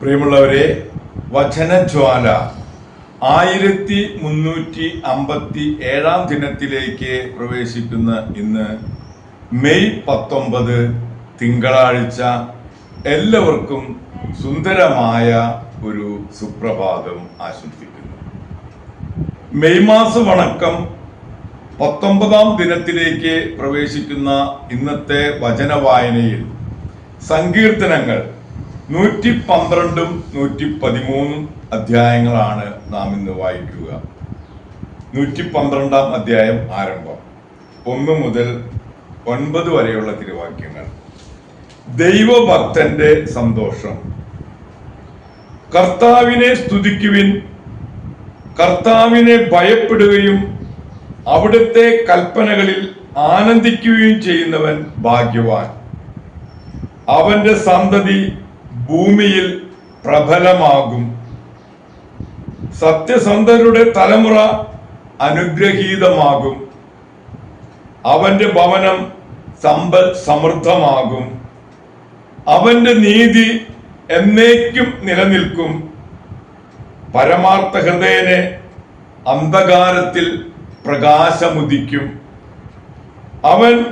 പ്രിയമുള്ളവരെ വചനജ്വാല ആയിരത്തി മുന്നൂറ്റി അമ്പത്തി ഏഴാം ദിനത്തിലേക്ക് പ്രവേശിക്കുന്ന ഇന്ന് മെയ് പത്തൊമ്പത് തിങ്കളാഴ്ച എല്ലാവർക്കും സുന്ദരമായ ഒരു സുപ്രഭാതം ആശംസിക്കുന്നു. മെയ് മാസം വണക്കം പത്തൊമ്പതാം ദിനത്തിലേക്ക് പ്രവേശിക്കുന്ന ഇന്നത്തെ വചന വായനയിൽ സങ്കീർത്തനങ്ങൾ നൂറ്റി പന്ത്രണ്ടും നൂറ്റി പതിമൂന്നും അധ്യായങ്ങളാണ് നാം ഇന്ന് വായിക്കുക. നൂറ്റി പന്ത്രണ്ടാം അധ്യായം ആരംഭം. ഒന്ന് മുതൽ ഒൻപത് വരെയുള്ള തിരുവാക്യങ്ങൾ. ദൈവഭക്തന്റെ സന്തോഷം. കർത്താവിനെ സ്തുതിക്കുവിൻ. കർത്താവിനെ ഭയപ്പെടുകയും അവിടുത്തെ കൽപ്പനകളിൽ ആനന്ദിക്കുകയും ചെയ്യുന്നവൻ ഭാഗ്യവാൻ. അവന്റെ സന്തതി ഭൂമിയിൽ പ്രബലമാകും. സത്യസന്ധരുടെ തലമുറ അനുഗ്രഹീതമാകും. അവന്റെ ഭവനം സമ്പൽ സമൃദ്ധമാകും. അവന്റെ നീതി എന്നേക്കും നിലനിൽക്കും. പരമാർത്ഥ ഹൃദയനെ അന്ധകാരത്തിൽ പ്രകാശമുദിക്കും. അവൻ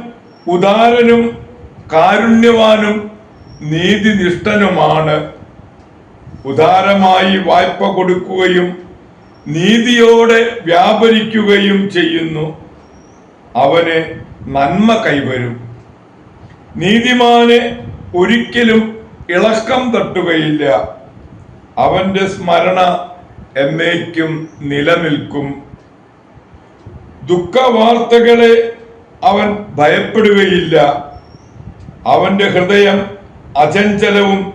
ഉദാരനും കാരുണ്യവാനും നീതിനിഷ്ഠനുമാണ്. ഉദാരമായി വായ്പ കൊടുക്കുകയും നീതിയോടെ വ്യാപരിക്കുകയും ചെയ്യുന്നു. അവന് നന്മ കൈവരും. നീതിമാനെ ഒരിക്കലും ഇളക്കം തട്ടുകയില്ല. അവന്റെ സ്മരണ എന്നേക്കും നിലനിൽക്കും. ദുഃഖവാർത്തകളെ അവൻ ഭയപ്പെടുകയില്ല. അവന്റെ ഹൃദയം അചഞ്ചലവും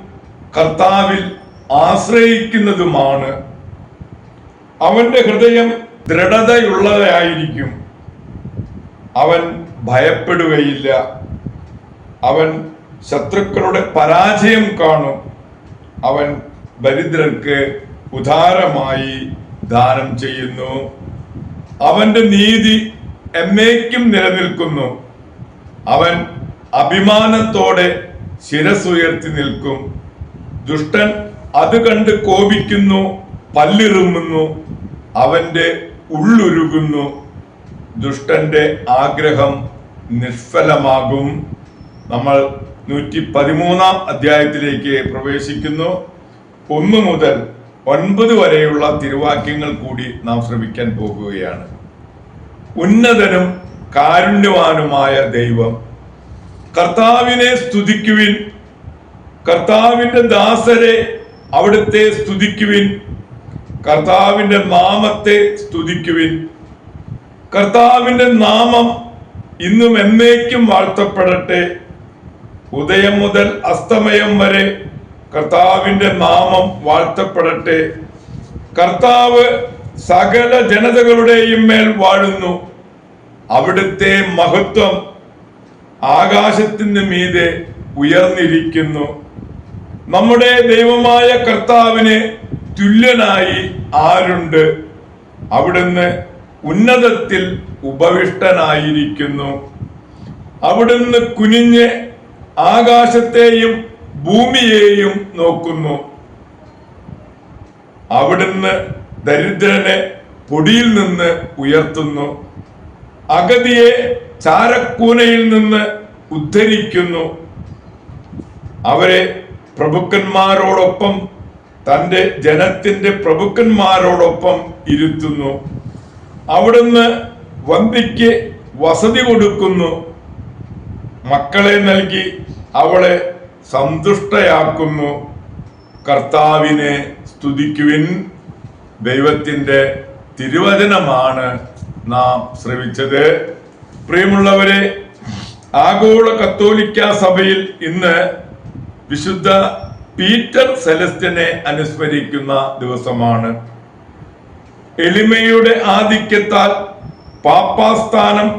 കർത്താവിൽ ആശ്രയിക്കുന്നതുമാണ്. അവന്റെ ഹൃദയം ദൃഢതയുള്ളതായിരിക്കും. അവൻ ഭയപ്പെടുകയില്ല. അവൻ ശത്രുക്കളുടെ പരാജയം കാണും. അവൻ ദരിദ്രർക്ക് ഉദാരമായി ദാനം ചെയ്യുന്നു. അവന്റെ നീതി എന്നേക്കും നിലനിൽക്കുന്നു. അവൻ അഭിമാനത്തോടെ ശിരസുയർത്തി നിൽക്കും. ദുഷ്ടൻ അത് കണ്ട് കോപിക്കുന്നു പല്ലിറുമുന്നു അവന്റെ ഉള്ളുരുകുന്നു. ദുഷ്ടന്റെ ആഗ്രഹം നിഷ്ഫലമാകും. നമ്മൾ നൂറ്റി പതിമൂന്നാം അധ്യായത്തിലേക്ക് പ്രവേശിക്കുന്നു. ഒന്ന് മുതൽ ഒൻപത് വരെയുള്ള തിരുവാക്യങ്ങൾ കൂടി നാം ശ്രമിക്കാൻ പോകുകയാണ്. ഉന്നതനും കാരുണ്യവാനുമായ ദൈവം കർത്താവിനെ സ്തുതിക്കുവിൻ. കർത്താവിന്റെ ദാസരെ അവിടുത്തെ സ്തുതിക്കുവിൻ. കർത്താവിന്റെ നാമത്തെ സ്തുതിക്കുവിൻ. കർത്താവിന്റെ നാമം ഇന്നും എന്നേക്കും വാഴ്ത്തപ്പെടട്ടെ. ഉദയം മുതൽ അസ്തമയം വരെ കർത്താവിന്റെ നാമം വാഴ്ത്തപ്പെടട്ടെ. കർത്താവ് സകല ജനതകളുടെയും മേൽ വാഴുന്നു. അവിടുത്തെ മഹത്വം ആകാശത്തിന് മീതെ ഉയർന്നിരിക്കുന്നു. നമ്മുടെ ദൈവമായ കർത്താവിന് തുല്യനായി ആരുണ്ട്? അവിടുന്ന് ഉന്നതത്തിൽ ഉപവിഷ്ടനായിരിക്കുന്നു. അവിടുന്ന് കുനിഞ്ഞ് ആകാശത്തെയും ഭൂമിയെയും നോക്കുന്നു. അവിടുന്ന് ദരിദ്രനെ പൊടിയിൽ നിന്ന് ഉയർത്തുന്നു. അഗതിയെ ചാരക്കൂനയിൽ നിന്ന് ഉദ്ധരിക്കുന്നു. അവരെ പ്രഭുക്കന്മാരോടൊപ്പം തന്റെ ജനത്തിന്റെ പ്രഭുക്കന്മാരോടൊപ്പം ഇരുത്തുന്നു. അവിടുന്ന് വന്ദിക്ക് വസതി കൊടുക്കുന്നു. മക്കളെ നൽകി അവളെ സന്തുഷ്ടയാക്കുന്നു. കർത്താവിനെ സ്തുതിക്കുവിൻ. ദൈവത്തിന്റെ തിരുവചനമാണ് നാം ശ്രവിച്ചത്. പ്രിയമുള്ളവരെ ആഗോള കത്തോലിക്ക സഭയിൽ ഇന്ന് വിശുദ്ധ പീറ്റർ സെലസ്റ്റിനെ അനുസ്മരിക്കുന്ന ദിവസമാണ്. എളിമയുടെ ആധിക്യത്താൽ പാപ്പാസ്ഥാനം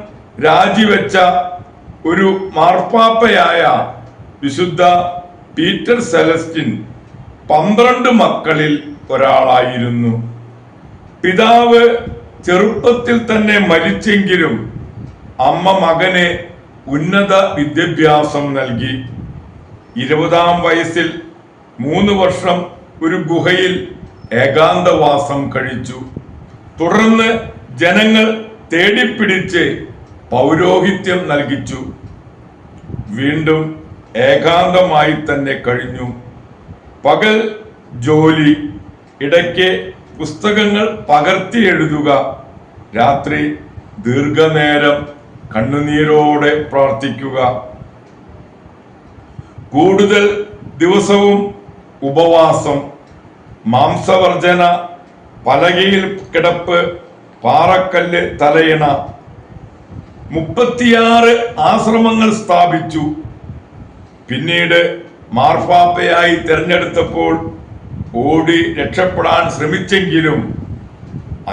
രാജിവെച്ച ഒരു മാർപ്പാപ്പയായ വിശുദ്ധ പീറ്റർ സെലസ്റ്റിൻ പന്ത്രണ്ട് മക്കളിൽ ഒരാളായിരുന്നു. പിതാവ് ചെറുപ്പത്തിൽ തന്നെ മരിച്ചെങ്കിലും അമ്മ മകന് ഉന്നത വിദ്യാഭ്യാസം നൽകി. ഇരുപതാം വയസ്സിൽ മൂന്ന് വർഷം ഒരു ഗുഹയിൽ ഏകാന്തവാസം കഴിച്ചു. തുടർന്ന് ജനങ്ങൾ തേടിപ്പിടിച്ച് പൗരോഹിത്യം നൽകിച്ചു. വീണ്ടും ഏകാന്തമായി തന്നെ കഴിഞ്ഞു. പകൽ ജോലി ഇടയ്ക്ക് പുസ്തകങ്ങൾ പകർത്തി എഴുതുക രാത്രി ദീർഘനേരം കണ്ണുനീരോടെ പ്രാർത്ഥിക്കുക. കൂടുതൽ ദിവസവും ഉപവാസം മാംസവർജന പലകയിൽ കിടപ്പ് പാറക്കല്ല് തലയിണ മുപ്പത്തിയാറ് ആശ്രമങ്ങൾ സ്ഥാപിച്ചു. പിന്നീട് മാർഫാപ്പയായി തിരഞ്ഞെടുത്തപ്പോൾ ഓടി രക്ഷപ്പെടാൻ ശ്രമിച്ചെങ്കിലും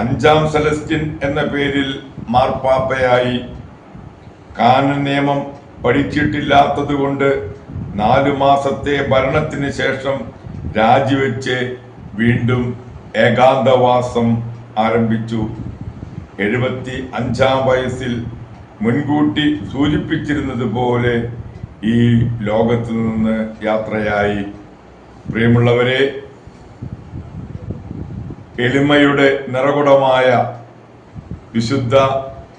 അഞ്ചാം സെലസ്റ്റിൻ എന്ന പേരിൽ മാർപ്പാപ്പയായി കാനൻ നിയമം പഠിച്ചിട്ടില്ലാത്തത് കൊണ്ട് നാലു മാസത്തെ ഭരണത്തിന് ശേഷം രാജിവെച്ച് വീണ്ടും ഏകാന്തവാസം ആരംഭിച്ചു. എഴുപത്തി അഞ്ചാം വയസ്സിൽ മുൻകൂട്ടി സൂചിപ്പിച്ചിരുന്നത് പോലെ ഈ ലോകത്തു നിന്ന് യാത്രയായി. പ്രിയമുള്ളവരെ എളിമയുടെ നിറകുടമായ വിശുദ്ധ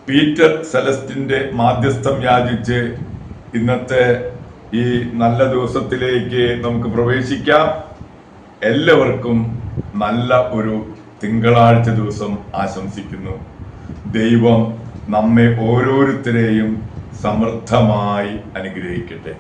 പീറ്റർ സെലസ്റ്റിന്റെ മാധ്യസ്ഥം യാചിച്ച് ഇന്നത്തെ ഈ നല്ല ദിവസത്തിലേക്ക് നമുക്ക് പ്രവേശിക്കാം. എല്ലാവർക്കും നല്ല ഒരു തിങ്കളാഴ്ച ദിവസം ആശംസിക്കുന്നു. ദൈവം നമ്മെ ഓരോരുത്തരെയും സമൃദ്ധമായി അനുഗ്രഹിക്കട്ടെ.